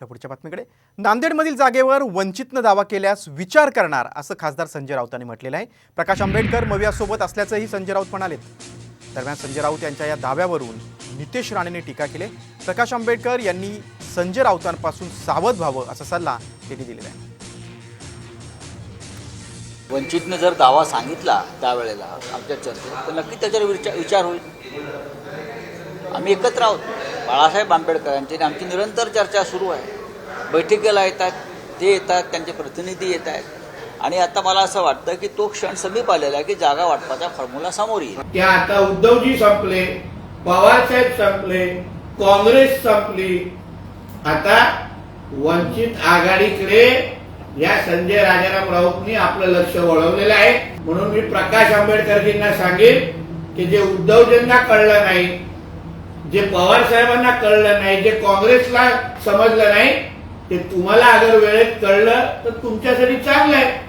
या पुढच्या बातमीकडे. नांदेडमधील जागेवर वंचितनं दावा केल्यास विचार करणार असं खासदार संजय राऊतांनी म्हटलेलं आहे. प्रकाश आंबेडकर मवियासोबत असल्याचंही संजय राऊत म्हणालेत. दरम्यान संजय राऊत यांच्या या दाव्यावरून नितेश राणेने टीका केली प्रकाश आंबेडकर यांनी संजय राऊतांपासून सावध व्हावं असा सल्ला त्यांनी दिलेला आहे. वंचितनं जर दावा सांगितला त्यावेळेला आमच्या चर्चेत तर नक्की त्याच्यावर विचार विचार होईल. आम्ही एकत्र आहोत. बाळासाहेब आंबेडकरांची आणि आमची निरंतर चर्चा सुरू आहे. बैठकीला येतात ते येतात त्यांचे प्रतिनिधी येत आहेत आणि आता मला असं वाटतं की तो क्षण समीप आलेला आहे की जागा वाटपाचा फॉर्म्युला समोर येईल. त्या आता उद्धवजी संपले पवारसाहेब संपले काँग्रेस संपली. आता वंचित आघाडीकडे या संजय राजाराम राऊतनी आपलं लक्ष वळवलेलं आहे. म्हणून मी प्रकाश आंबेडकरजींना सांगेन की जे उद्धवजींना कळलं नाही जे पवार साहेबांना कळलं नाही जे काँग्रेसला समजलं नाही ते तुम्हाला अगर वेळेत कळलं तर तुमच्यासाठी चांगलं आहे.